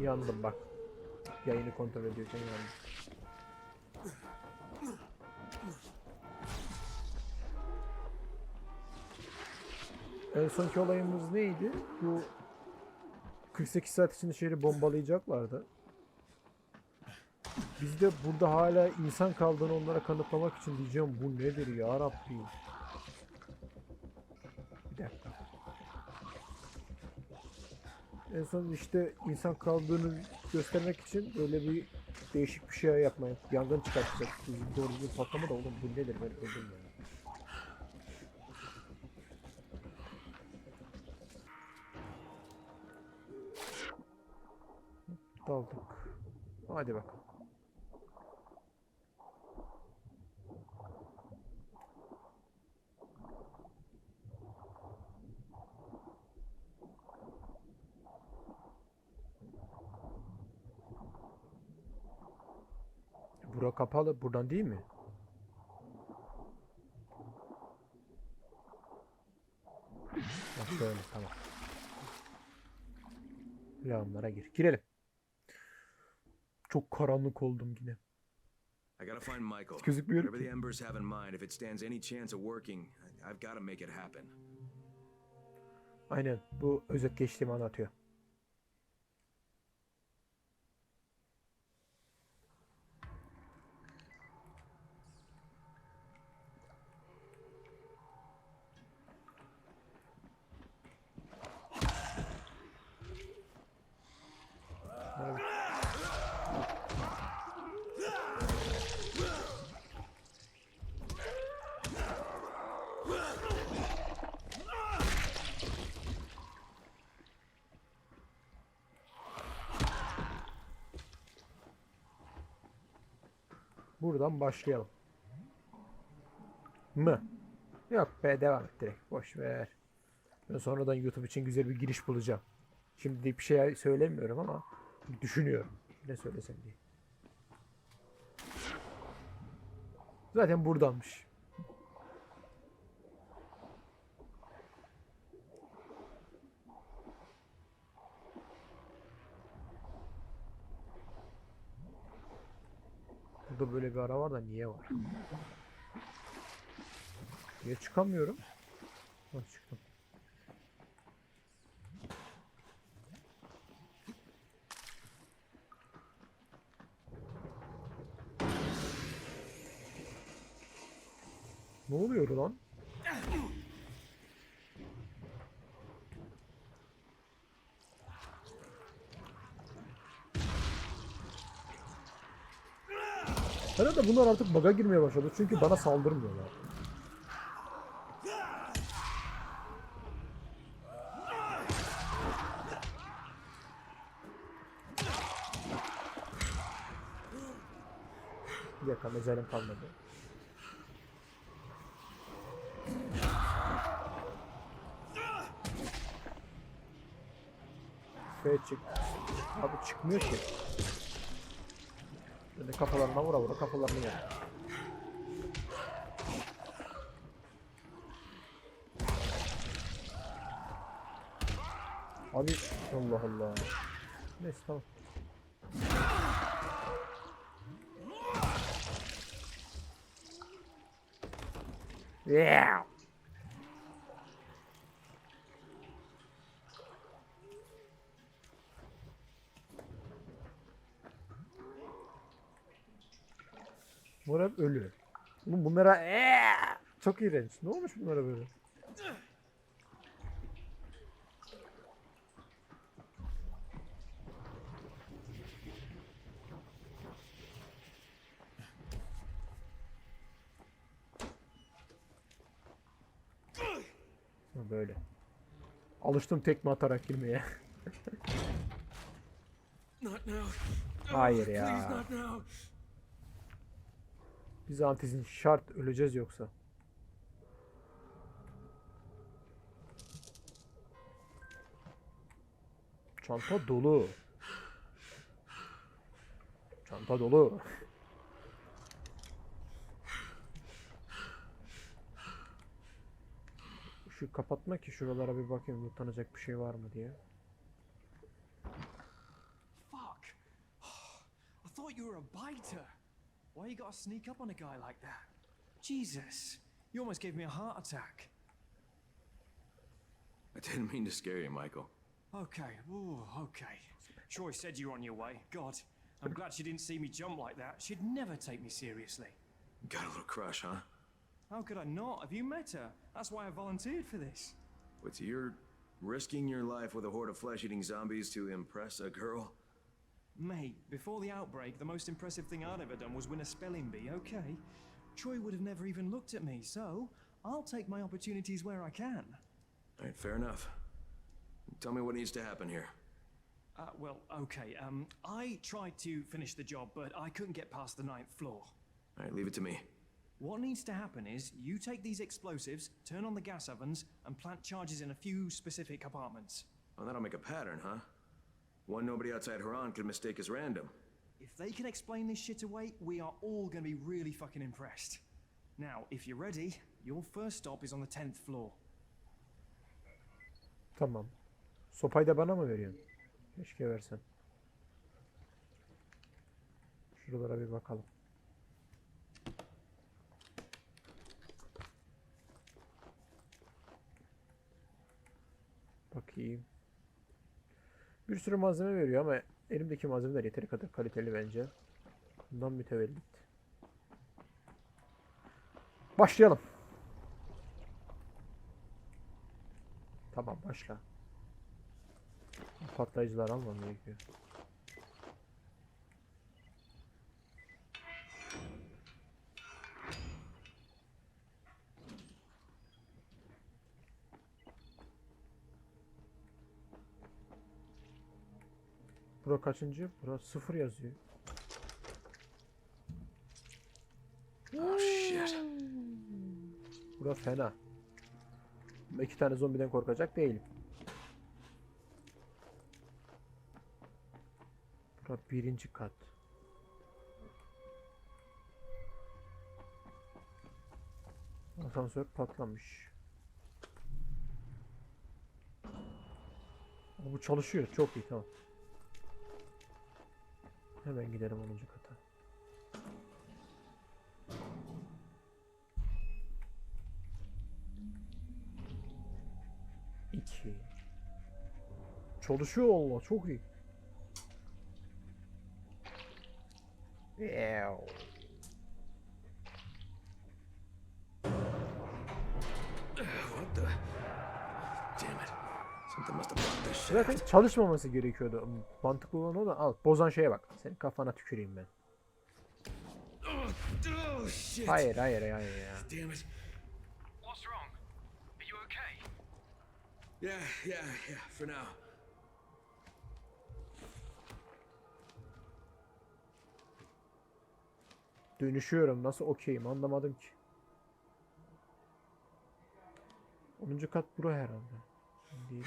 Yandım bak. Yayını kontrol ediyorken yandım. En sonki olayımız neydi? Bu 48 saat içinde şehri bombalayacaklardı. Biz de burada hala insan kaldığını onlara kanıtlamak için diyeceğim bu nedir ya Rabbi. En son işte insan kaldığını göstermek için böyle bir değişik bir şey yapmaya, yangın çıkartacak. Doğru düzgün patlama da oğlum bu nedir ben öldüm ya. Daldık. Hadi bakalım. Bura kapalı. Buradan değil mi? Bak şöyle tamam. Lağımlara gir. Girelim. Çok karanlık oldum yine. I gotta find Michael. Whatever the. Embers have in mind, if it stands any chance of working, I've gotta make it happen. Aynen. Bu özet geçtiğimi anlatıyor. Evet. Başlayalım. Mı? Yok be devam et direkt. Boş ver. Ben sonradan YouTube için güzel bir giriş bulacağım. Şimdi bir şey söylemiyorum ama düşünüyorum. Ne söylesem diye. Zaten buradanmış. Burada böyle bir ara var da niye var? Niye çıkamıyorum? Ha çıktım. Ne oluyor lan? Herhalde bunlar artık bug'a girmeye başladı çünkü bana saldırmıyorlar. Bir dakika mezalim kalmadı. F çık. Abi çıkmıyor ki. Kafalarına vura vura kafalarını yer. Abi Allah Allah. Neyse tamam. Yeah. Bunlar hep ölü. Oğlum bunlara eee çok iğrenç. Ne olmuş bunlara böyle? Böyle. Alıştım tekme atarak girmeye. Hayır ya. Biz antizin şart öleceğiz yoksa. Çanta dolu. Çanta dolu. Şu kapatma ki şuralara bir bakayım utanacak bir şey var mı diye. Fuck. I thought you were a biter. Why you gotta sneak up on a guy like that? Jesus, you almost gave me a heart attack. I didn't mean to scare you, Michael. Okay, ooh, okay. Troy said you were on your way. God, I'm glad she didn't see me jump like that. She'd never take me seriously. Got a little crush, huh? How could I not? Have you met her? That's why I volunteered for this. What's you're risking your life with a horde of flesh-eating zombies to impress a girl? Mate, before the outbreak, the most impressive thing I'd ever done was win a spelling bee, okay? Troy would have never even looked at me, so I'll take my opportunities where I can. All right, fair enough. Tell me what needs to happen here. Uh, well, okay, um, I tried to finish the job, but I couldn't get past the ninth floor. All right, leave it to me. What needs to happen is you take these explosives, turn on the gas ovens, and plant charges in a few specific apartments. Well, that'll make a pattern, huh? One nobody outside Haran could mistake as random. If they can explain this shit away, we are all gonna be really fucking impressed. Now, if you're ready, your first stop is on the 10th floor. Tamam. Sopayı da bana mı veriyorsun? Keşke versen. Şuralara bir bakalım. Bakayım. Bir sürü malzeme veriyor ama elimdeki malzemeler yeteri kadar kaliteli bence. Bundan mütevellit. Başlayalım. Tamam başla. Patlayıcılar almam gerekiyor. Bura kaçıncı? Bura sıfır yazıyor. Oh, shit. Bura fena. İki tane zombiden korkacak değilim. Bura birinci kat. Asansör patlamış. Bu çalışıyor. Çok iyi tamam. Hemen gidelim 10. kata. İki. Çalışıyor Allah çok iyi. Ew. What the? Damn it. Something must have blocked this shit Zaten out. çalışmaması gerekiyordu. Mantıklı olan o da al. Bozan şeye bak. Senin kafana tüküreyim ben. Hayır hayır hayır ya. Damn it. What's wrong? Are you okay? Yeah, yeah, yeah, for now. Dönüşüyorum. Nasıl okeyim anlamadım ki. 10. kat bura herhalde. Değil.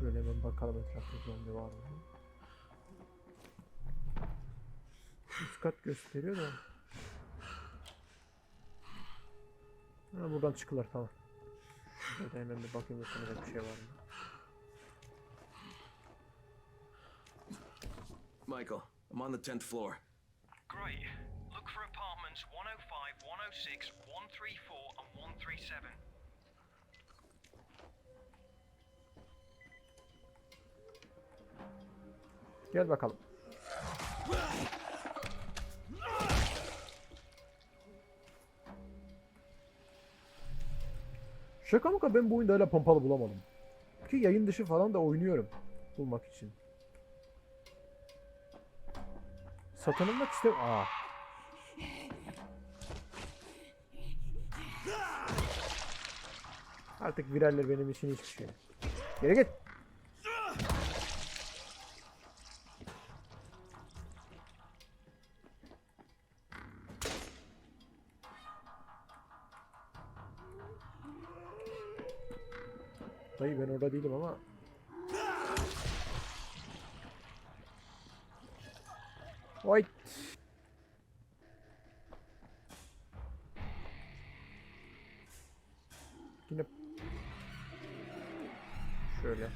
Şöyle hemen bakalım etrafta zombi var mı? Üst kat gösteriyor da. Ha, buradan çıkılır tamam. Şurada hemen bir bakayım ısınacak bir şey var mı? Michael, I'm on the 10th floor. Great. Look for apartments 105, 106, 134, and 137. Gel bakalım. Şaka maka ben bu oyunda hala pompalı bulamadım. Ki yayın dışı falan da oynuyorum bulmak için. Satın almak istem... Aa. Artık viraller benim için hiçbir şey. Geri git. Yine şöyle.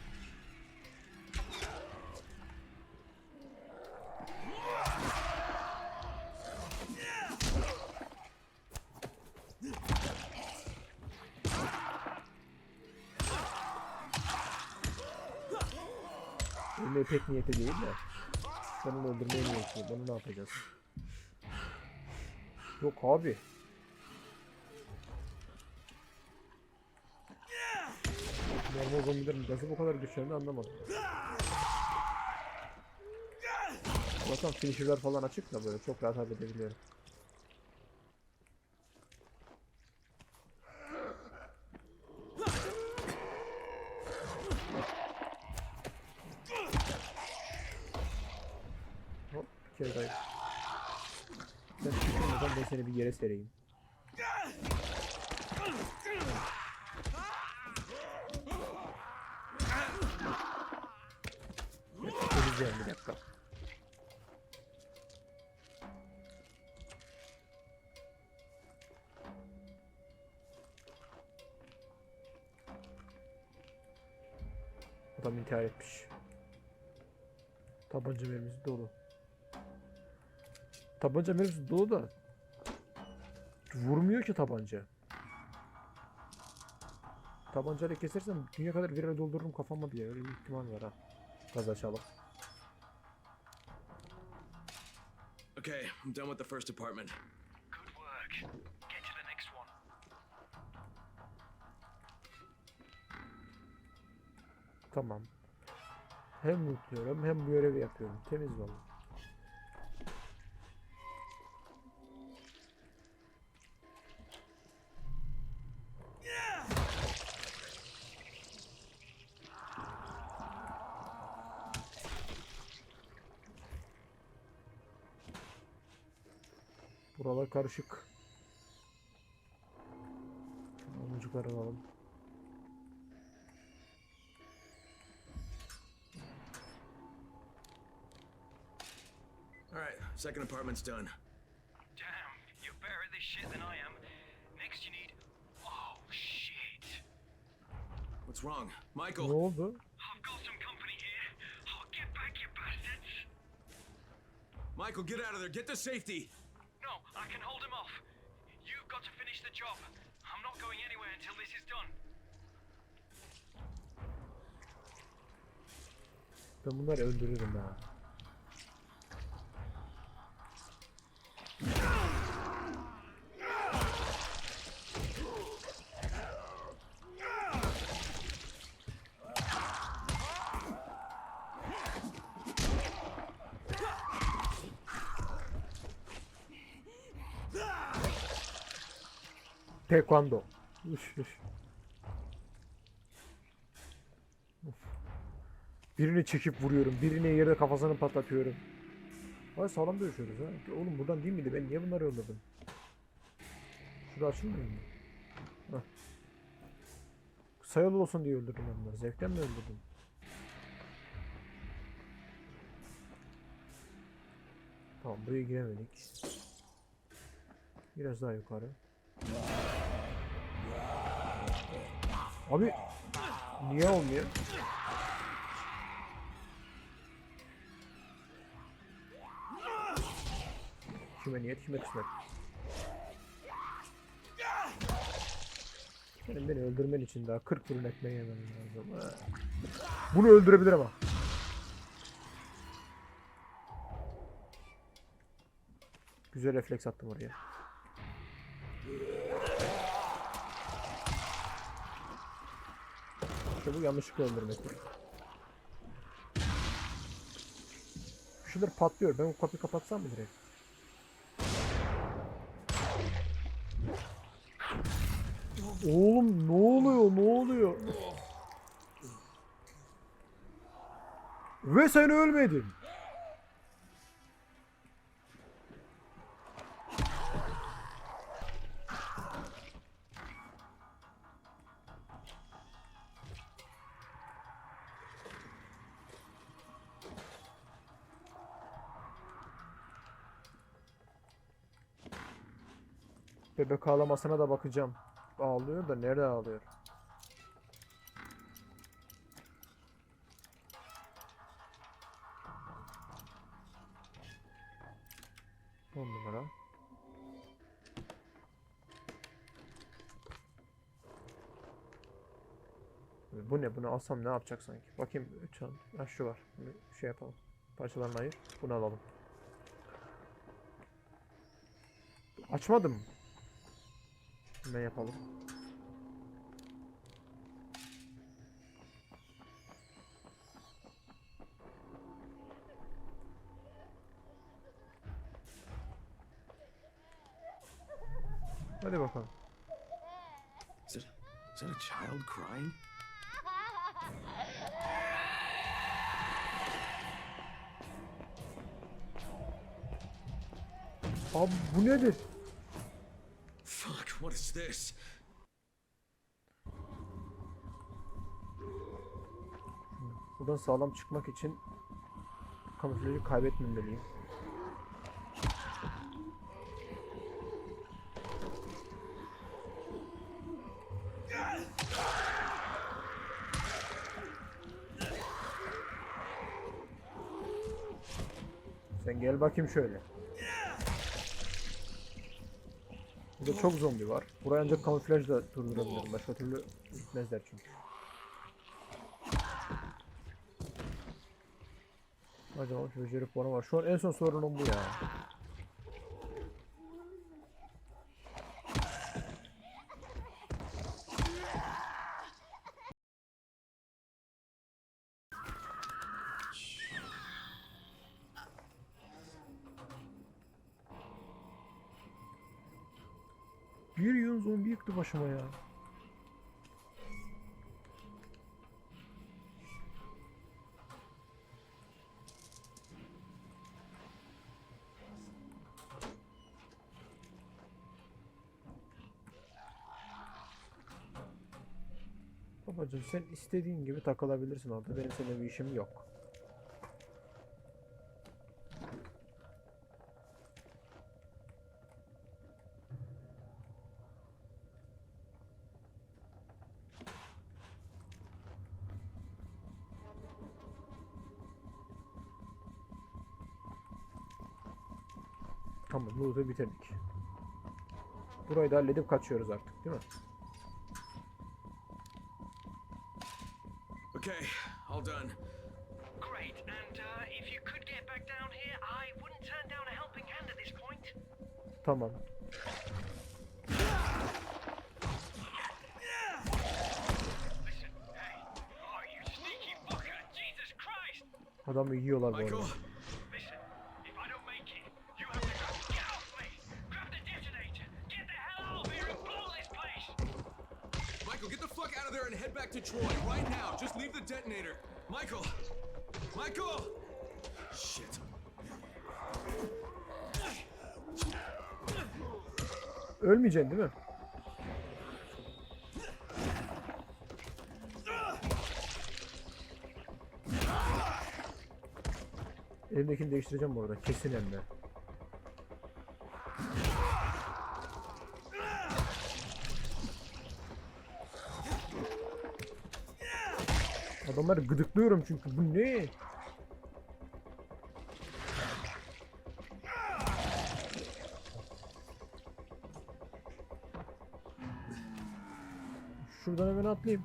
Ölmeye pek niyeti değil de. Ben onu öldürmeye niyeti Bunu ne yapacağız? Yok abi. Normal zombilerin nasıl bu kadar güçlerini anlamadım. Zaten finisher'lar falan açık da böyle çok rahat halledebiliyorum. Hop bir kere daha. Sen ben seni bir yere sereyim. Tabanca mermisi dolu. Tabanca mermisi dolu da vurmuyor ki tabanca. Tabancayla kesersem dünya kadar viral doldururum kafama diye öyle bir ihtimal var ha. Gaz açalım. Okay, I'm done with the first apartment. Good work. Get to the next one. Tamam. Hem mutluyorum hem bu görevi yapıyorum. Temiz valla. Buralar karışık. Omuzcukları alalım. All right, second apartment's done. Damn, you're better at this shit than I am. Next you need... Oh, shit. What's wrong? Ne Michael! oldu? I've got some company here. Oh, get back, you bastards. Michael, get out of there! Get to safety! No, I can hold him off. You've got to finish the job. I'm not going anywhere until this is done. Ben bunları öldürürüm ha. Taekwondo. Üş, üş. Birini çekip vuruyorum. Birini yerde kafasını patlatıyorum. Vay sağlam dövüşüyoruz ha. Oğlum buradan değil miydi? Ben niye bunları öldürdüm? Şurada açılmıyor mu? Sayılı olsun diye öldürdüm ben bunları. Zevkten mi öldürdüm? Tamam buraya giremedik. Biraz daha yukarı. Abi niye olmuyor? Kime niyet kime kısmet. Senin beni öldürmen için daha 40 fırın ekmeği yemem lazım. Bunu öldürebilir ama. Güzel refleks attım oraya. Bu yanlışlıkla öldürmek. Şunlar patlıyor. Ben o kapıyı kapatsam mı direkt? Oğlum ne oluyor? Ne oluyor? Ve sen ölmedin. Bebek ağlamasına da bakacağım. Ağlıyor da nerede ağlıyor? On numara. Bu ne? Bunu alsam ne yapacak sanki? Bakayım. Ha şu var. Bunu şey yapalım. Parçalarını ayır. Bunu alalım. Açmadım. Ne yapalım? Hadi bakalım. Is it, is that a child crying? Abi bu nedir? What is this? Buradan sağlam çıkmak için kamuflajı kaybetmemeliyim. Sen gel bakayım şöyle. Burada çok zombi var. Burayı ancak kamuflajla durdurabilirim. Başka türlü gitmezler çünkü. Acaba becerip puanı var. Şu an en son sorunum bu ya. Bir yığın zombi yıktı başıma ya. Babacım sen istediğin gibi takılabilirsin orada. Benim seninle bir işim yok. Loot'u bitirdik. Burayı da halledip kaçıyoruz artık, değil mi? Okay, all done. Great, and uh, if you could get back down here, I wouldn't turn down a helping hand at this point. Tamam. Adamı yiyorlar bu Michael, arada. To Troy right now. Just leave the detonator. Michael! Michael! Shit. Ölmeyeceksin değil mi? Elimdekini değiştireceğim bu arada. Kesin hem de. Adamları gıdıklıyorum çünkü bu ne? Şuradan hemen atlayayım.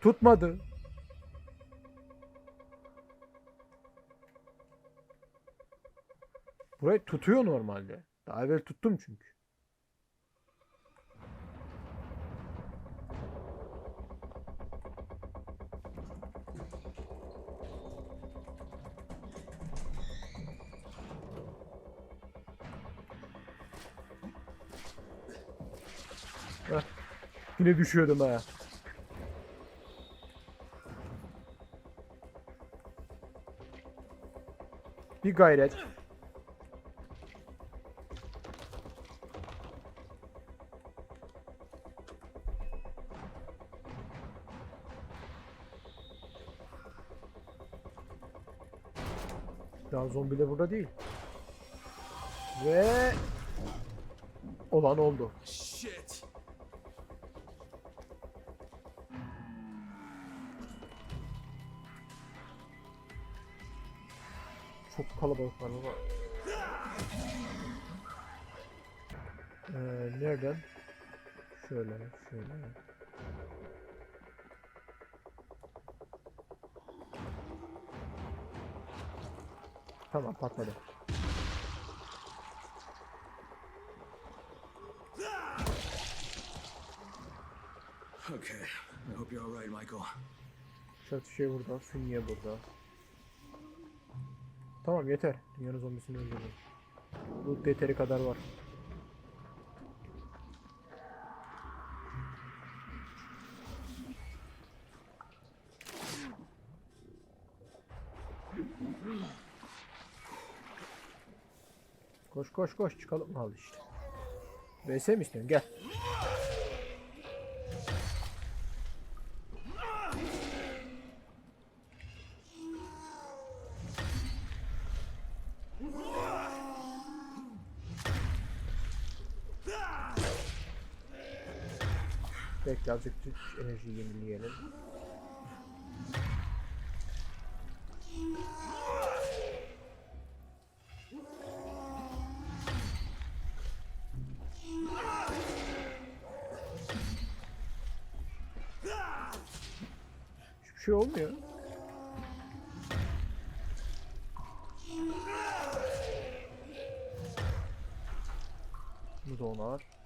Tutmadı. Burayı tutuyor normalde. Daha evvel tuttum çünkü. Yine düşüyordum ha. Bir gayret. Daha zombi de burada değil. Ve olan oldu. Çok kalabalık var baba. Ee, nereden? Şöyle, şöyle. Tamam patladı. Okay. I hope you're all right, Michael. Şart şey burada, Fünye burada. Tamam yeter. Dünyanın zombisini öldürdüm. Loot yeteri kadar var. Koş koş koş çıkalım al işte. VS mi istiyorsun? Gel. Enerji yenileyelim. Hiçbir şey olmuyor. Bu da onar.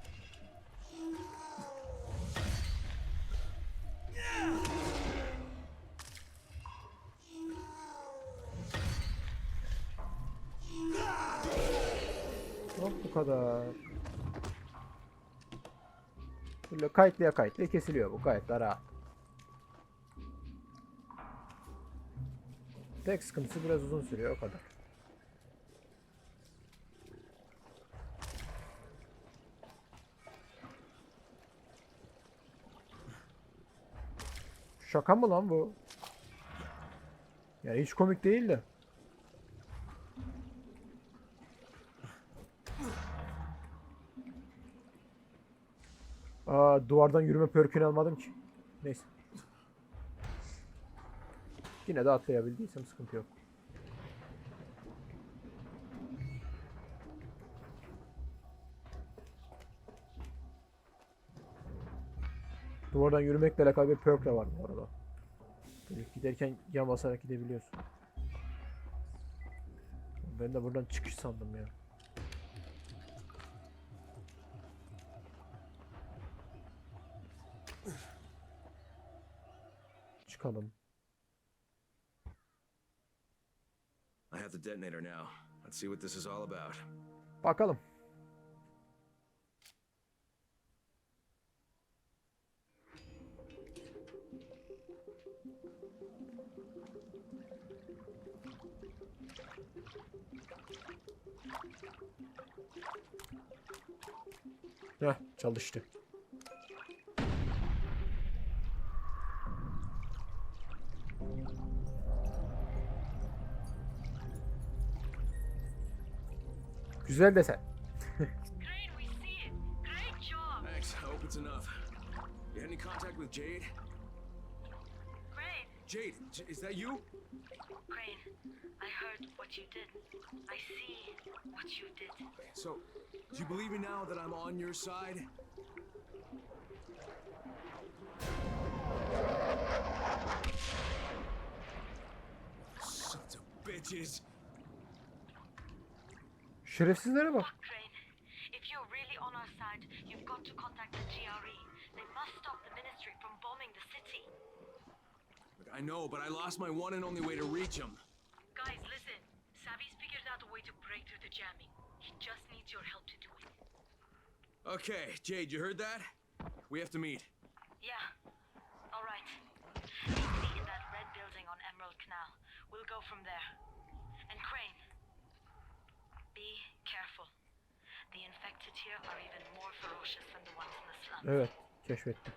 Kadar. Böyle kayıtlıya kayıtlıya kesiliyor bu gayet de rahat. Tek sıkıntısı biraz uzun sürüyor o kadar. Şaka mı lan bu? Yani hiç komik değil de. Aa, duvardan yürüme perkünü almadım ki. Neyse. Yine de atlayabildiysem sıkıntı yok. Duvardan yürümekle alakalı bir perk de var bu arada. Böyle giderken yan basarak gidebiliyorsun. Ben de buradan çıkış sandım ya. Çıkalım. I have the detonator now. Let's see what this is all about. Bakalım. Heh, çalıştı. Güzel desen. Crane, it. Great job. Thanks. I hope it's enough. You had any contact with Jade? Crane, Jade, J- is that you? Crane, I heard what you did. I see what you did. So, do you believe me now that I'm on your side? Sons of bitches. Şerefsizlere bak. Look, if you're really on our side, you've got to contact the GRE. They must stop the ministry from bombing the city. Look, I know, but I lost my one and only way to reach him. Guys, listen. Savvy's figured out a way to break through the jamming. He just needs your help to do it. Okay, Jade, you heard that? We have to meet. Yeah. All right. Meet me in that red building on Emerald Canal. We'll go from there. Evet, keşfettim.